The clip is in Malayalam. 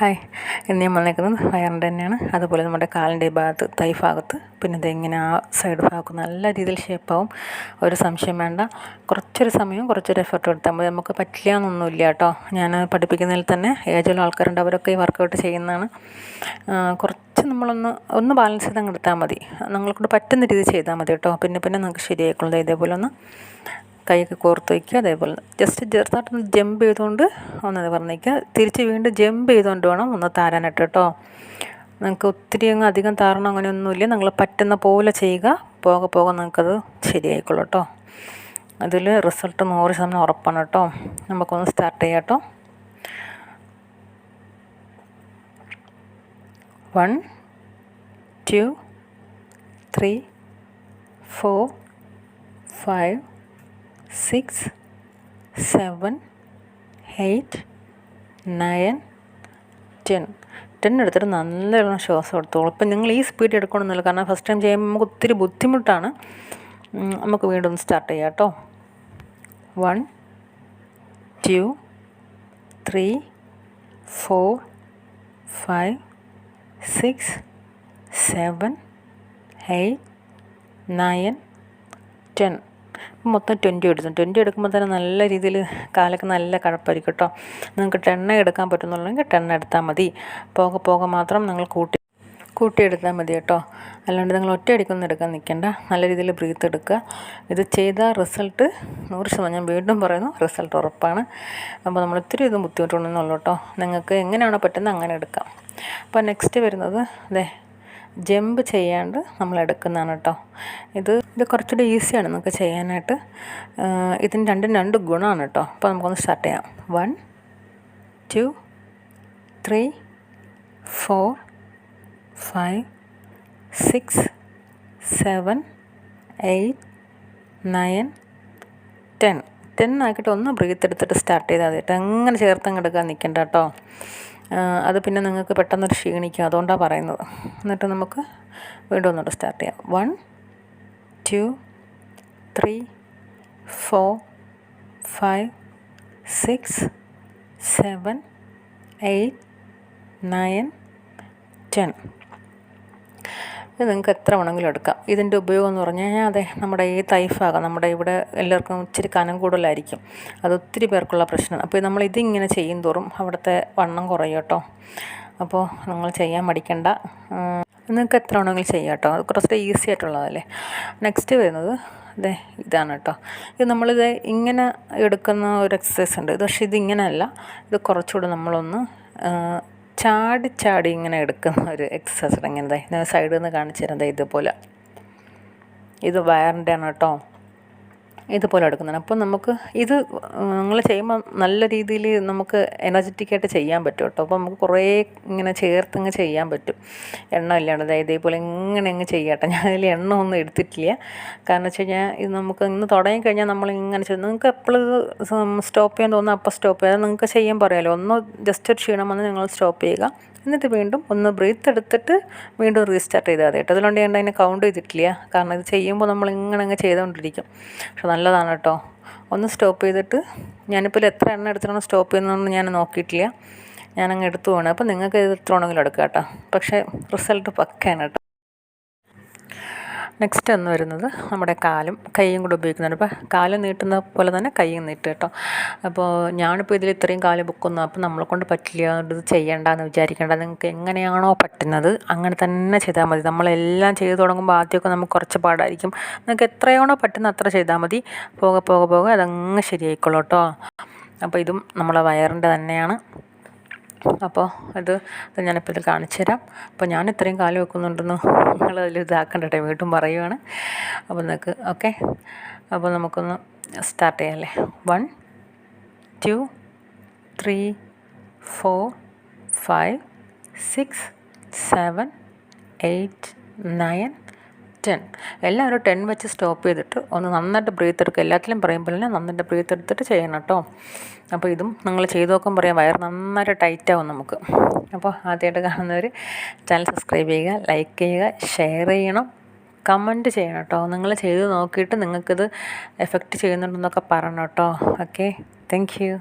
ഹായ്. ഇന്ന് ഞാൻ വന്നേക്കുന്നത് വയറിന്റെ തന്നെയാണ്. അതുപോലെ നമ്മുടെ കാലിന്റെ ഈ ഭാഗത്ത് തൈ ഭാഗത്ത്. പിന്നെ ഇതെങ്ങനെ ആ സൈഡ് ഭാഗത്ത് നല്ല രീതിയിൽ ഷേപ്പാവും ഒരു സംശയം വേണ്ട. കുറച്ചൊരു സമയം കുറച്ചൊരു എഫർട്ട് എടുത്താൽ മതി. നമുക്ക് പറ്റില്ല എന്നൊന്നുമില്ല കേട്ടോ. ഞാൻ പഠിപ്പിക്കുന്നതിൽ തന്നെ ഏജുള്ള ആൾക്കാരുണ്ട്. അവരൊക്കെ ഈ വർക്കൗട്ട് ചെയ്യുന്നതാണ്. കുറച്ച് നമ്മളൊന്ന് ഒന്ന് ബാലൻസ് ചെയ്ത് അങ്ങ് എടുത്താൽ മതി. നിങ്ങൾക്കൊണ്ട് പറ്റുന്ന രീതിയിൽ ചെയ്താൽ മതി കേട്ടോ. പിന്നെ പിന്നെ നിങ്ങൾക്ക് ശരിയായിക്കൊള്ളുന്നത് ഇതേപോലെ ഒന്ന് കൈയൊക്കെ കോർത്ത് വയ്ക്കുക. അതേപോലെ ജസ്റ്റ് ചെറുതായിട്ടൊന്ന് ജമ്പ് ചെയ്തുകൊണ്ട് ഒന്ന് പറഞ്ഞേക്കുക. തിരിച്ച് വീണ്ടും ജമ്പ് ചെയ്തുകൊണ്ട് വേണം ഒന്ന് താരാനായിട്ട് കേട്ടോ. നിങ്ങൾക്ക് ഒത്തിരി അങ്ങ് അധികം താരണം അങ്ങനെയൊന്നുമില്ല. നിങ്ങൾ പറ്റുന്ന പോലെ ചെയ്യുക. പോകെ പോകെ നിങ്ങൾക്കത് ശരിയായിക്കോളൂ കേട്ടോ. അതിൽ റിസൾട്ട് നൂറ് ശതമാനം ഉറപ്പാണ് കേട്ടോ. നമുക്കൊന്ന് സ്റ്റാർട്ട് ചെയ്യാം കേട്ടോ. One two three four five six seven eight nine ten. Ten എടുത്തിട്ട് നല്ലോണം ശ്വാസം എടുത്തോളൂ ഇപ്പം നിങ്ങൾ ഈ സ്പീഡ് എടുക്കണമെന്നില്ല. കാരണം ഫസ്റ്റ് ടൈം ചെയ്യുമ്പോൾ നമുക്ക് ഒത്തിരി ബുദ്ധിമുട്ടാണ്. നമുക്ക് വീണ്ടും സ്റ്റാർട്ട് ചെയ്യാം കേട്ടോ. One two three four five six seven eight nine ten. മൊത്തം ട്വന്റി എടുത്തു ട്വന്റി എടുക്കുമ്പോൾ തന്നെ നല്ല രീതിയിൽ കാലൊക്കെ നല്ല കഴപ്പായിരിക്കും കേട്ടോ നിങ്ങൾക്ക് ടെണ്ണ എടുക്കാൻ പറ്റുന്നുള്ളെങ്കിൽ ടെണ്ണ എടുത്താൽ മതി. പോകെ പോകെ മാത്രം നിങ്ങൾ കൂട്ടി കൂട്ടിയെടുത്താൽ മതി കേട്ടോ അല്ലാണ്ട് നിങ്ങൾ ഒറ്റ അടിക്കൊന്നും എടുക്കാൻ നിൽക്കേണ്ട. നല്ല രീതിയിൽ ബ്രീത്ത് എടുക്കുക. ഇത് ചെയ്ത റിസൾട്ട് നൂറ് ശതമാനം. ഞാൻ വീണ്ടും പറയുന്നു റിസൾട്ട് ഉറപ്പാണ്. അപ്പോൾ നമ്മൾ ഒത്തിരി ഇത് ബുദ്ധിമുട്ടുണ്ടെന്നുള്ളൂ കേട്ടോ നിങ്ങൾക്ക് എങ്ങനെയാണോ പറ്റുന്നത് അങ്ങനെ എടുക്കാം. അപ്പോൾ നെക്സ്റ്റ് വരുന്നത് അതെ ജമ്പ് ചെയ്യാണ്ട് നമ്മൾ എടുക്കുന്നതാണ് കേട്ടോ. ഇത് ഇത് കുറച്ചുകൂടി ഈസിയാണ് നമുക്ക് ചെയ്യാനായിട്ട്. ഇതിന് രണ്ടും രണ്ട് ഗുണമാണ് കേട്ടോ. അപ്പോൾ നമുക്കൊന്ന് സ്റ്റാർട്ട് ചെയ്യാം. One two three four five six seven eight nine ten. Ten ആക്കിയിട്ട് ഒന്ന് ബ്രീത്ത് എടുത്തിട്ട് സ്റ്റാർട്ട് ചെയ്താൽ മതി കേട്ടോ. അങ്ങനെ ചേർത്തങ്ങ് എടുക്കാൻ നിൽക്കണ്ട കേട്ടോ. അത് പിന്നെ നിങ്ങൾക്ക് പെട്ടെന്നൊരു ക്ഷീണിക്കും. അതുകൊണ്ടാണ് പറയുന്നത്. എന്നിട്ട് നമുക്ക് വീണ്ടും ഒന്നുകൂടെ സ്റ്റാർട്ട് ചെയ്യാം. One two three four five six seven eight nine ten ഇത് നിങ്ങൾക്ക് എത്ര വേണമെങ്കിലും എടുക്കാം. ഇതിന്റെ ഉപയോഗം എന്ന് പറഞ്ഞു കഴിഞ്ഞാൽ അതെ നമ്മുടെ ഈ തൈഫാകാം നമ്മുടെ ഇവിടെ എല്ലാവർക്കും ഇച്ചിരി കനം കൂടുതലായിരിക്കും. അത് ഒത്തിരി പേർക്കുള്ള പ്രശ്നം അപ്പോൾ നമ്മൾ ഇതിങ്ങനെ ചെയ്യും തോറും അവിടുത്തെ വണ്ണം കുറയും കേട്ടോ. അപ്പോൾ നിങ്ങൾ ചെയ്യാൻ മടിക്കണ്ട. നിങ്ങൾക്ക് എത്ര വേണമെങ്കിലും ചെയ്യാം കേട്ടോ. കുറച്ചൊരു ഈസി ആയിട്ടുള്ളതല്ലേ. നെക്സ്റ്റ് വരുന്നത് അതെ ഇതാണ് കേട്ടോ. ഇത് നമ്മളിത് ഇങ്ങനെ എടുക്കുന്ന ഒരു എക്സസൈസ് ഉണ്ട്. പക്ഷേ ഇതിങ്ങനെയല്ല ഇത് കുറച്ചുകൂടെ നമ്മളൊന്ന് ചാടി ചാടി ഇങ്ങനെ എടുക്കുന്ന ഒരു എക്സസൈസ് ഇങ്ങനെ ഞാൻ സൈഡിൽ നിന്ന് കാണിച്ചു തരുന്നത് ഇതുപോലെ. ഇത് വയറിന്റെ ആണ് കേട്ടോ. ഇതുപോലെ എടുക്കുന്നതാണ്. അപ്പോൾ നമുക്ക് ഇത് നിങ്ങൾ ചെയ്യുമ്പോൾ നല്ല രീതിയിൽ നമുക്ക് എനർജറ്റിക്കായിട്ട് ചെയ്യാൻ പറ്റും കേട്ടോ. അപ്പോൾ നമുക്ക് കുറേ ഇങ്ങനെ ചേർത്തങ്ങ് ചെയ്യാൻ പറ്റും. എണ്ണ ഇല്ലാണ്ട്. അതായത് ഇതേപോലെ ഇങ്ങനെ അങ്ങ് ചെയ്യാട്ടെ ഞാൻ അതിൽ എണ്ണ ഒന്നും എടുത്തിട്ടില്ല. കാരണം വെച്ച് കഴിഞ്ഞാൽ ഇത് നമുക്ക് ഇന്ന് തുടങ്ങി കഴിഞ്ഞാൽ നമ്മൾ ഇങ്ങനെ ചെയ്യും നിങ്ങൾക്ക് എപ്പോഴും സ്റ്റോപ്പ് ചെയ്യാൻ തോന്നുന്നു അപ്പോൾ സ്റ്റോപ്പ് ചെയ്യാം. നിങ്ങൾക്ക് ചെയ്യാൻ പറയാമല്ലോ ഒന്ന് ജസ്റ്റ് ഒരു ക്ഷീണം വന്ന് നിങ്ങൾ സ്റ്റോപ്പ് ചെയ്യുക. എന്നിട്ട് വീണ്ടും ഒന്ന് ബ്രീത്ത് എടുത്തിട്ട് വീണ്ടും റീസ്റ്റാർട്ട് ചെയ്താൽ മതി കേട്ടോ. അതുകൊണ്ട് ഞാൻ അതിനെ കൗണ്ട് ചെയ്തിട്ടില്ല. കാരണം ഇത് ചെയ്യുമ്പോൾ നമ്മൾ ഇങ്ങനെ അങ്ങ് ചെയ്തുകൊണ്ടിരിക്കും പക്ഷെ നല്ലതാണ് കേട്ടോ. ഒന്ന് സ്റ്റോപ്പ് ചെയ്തിട്ട് ഞാനിപ്പോൾ എത്ര എണ്ണ എടുത്തിട്ടാണ് സ്റ്റോപ്പ് ചെയ്യുന്നതെന്ന് ഞാൻ നോക്കിയിട്ടില്ല. ഞാനങ്ങ് എടുത്തു പോകണം അപ്പോൾ നിങ്ങൾക്ക് ഇത് എത്ര ഉണ്ടെങ്കിലും എടുക്കാം കേട്ടോ. പക്ഷേ റിസൾട്ട് പക്കയാണ് കേട്ടോ. നെക്സ്റ്റ് എന്ന് വരുന്നത് നമ്മുടെ കാലും കൈയും കൂടെ ഉപയോഗിക്കുന്നുണ്ട് അപ്പോൾ കാൽ നീട്ടുന്ന പോലെ തന്നെ കൈയും നീട്ടുക കേട്ടോ. അപ്പോൾ ഞാനിപ്പോൾ ഇതിൽ ഇത്രയും കാൽ ബുക്കൊന്നും അപ്പോൾ നമ്മളെ കൊണ്ട് പറ്റില്ല. ഇത് ചെയ്യേണ്ടെന്ന് വിചാരിക്കേണ്ട. നിങ്ങൾക്ക് എങ്ങനെയാണോ പറ്റുന്നത് അങ്ങനെ തന്നെ ചെയ്താൽ മതി. നമ്മളെല്ലാം ചെയ്തു തുടങ്ങുമ്പോൾ ആദ്യമൊക്കെ നമുക്ക് കുറച്ച് പാടായിരിക്കും. നിങ്ങൾക്ക് എത്രയാണോ പറ്റുന്ന അത്ര ചെയ്താൽ മതി. പോകെ പോകെ പോകെ അതങ്ങ് ശരിയായിക്കോളൂ കേട്ടോ. അപ്പോൾ ഇതും നമ്മളെ വയറിന്റെ തന്നെയാണ്. അപ്പോൾ ഇത് ഞാനിപ്പോൾ ഇത് കാണിച്ചു തരാം അപ്പോൾ ഞാൻ ഇത്രയും കാലം വെക്കുന്നുണ്ടെന്ന് നിങ്ങൾ അതിൽ ഇതാക്കണ്ടട്ടെ വീണ്ടും പറയുവാണ്. അപ്പോൾ നിങ്ങൾക്ക് ഓക്കെ അപ്പോൾ നമുക്കൊന്ന് start ചെയ്യാമല്ലേ one two three four five six seven eight nine ten. എല്ലാവരും ടെൻ വെച്ച് സ്റ്റോപ്പ് ചെയ്തിട്ട് ഒന്ന് നന്നായിട്ട് ബ്രീത്ത് എടുക്കുക. എല്ലാത്തിലും പറയുമ്പോൾ തന്നെ നന്നായിട്ട് ബ്രീത്ത് എടുത്തിട്ട് ചെയ്യണം കേട്ടോ. അപ്പോൾ ഇതും നിങ്ങൾ ചെയ്ത് നോക്കാൻ പറയാം വയർ നന്നായിട്ട് ടൈറ്റ് ആവും നമുക്ക്. അപ്പോൾ ആദ്യമായിട്ട് കാണുന്നവർ ചാനൽ സബ്സ്ക്രൈബ് ചെയ്യുക ലൈക്ക് ചെയ്യുക ഷെയർ ചെയ്യണം കമന്റ് ചെയ്യണം കേട്ടോ. നിങ്ങൾ ചെയ്ത് നോക്കിയിട്ട് നിങ്ങൾക്കിത് എഫക്റ്റ് ചെയ്യുന്നുണ്ടെന്നൊക്കെ പറയണം കേട്ടോ. Okay thank you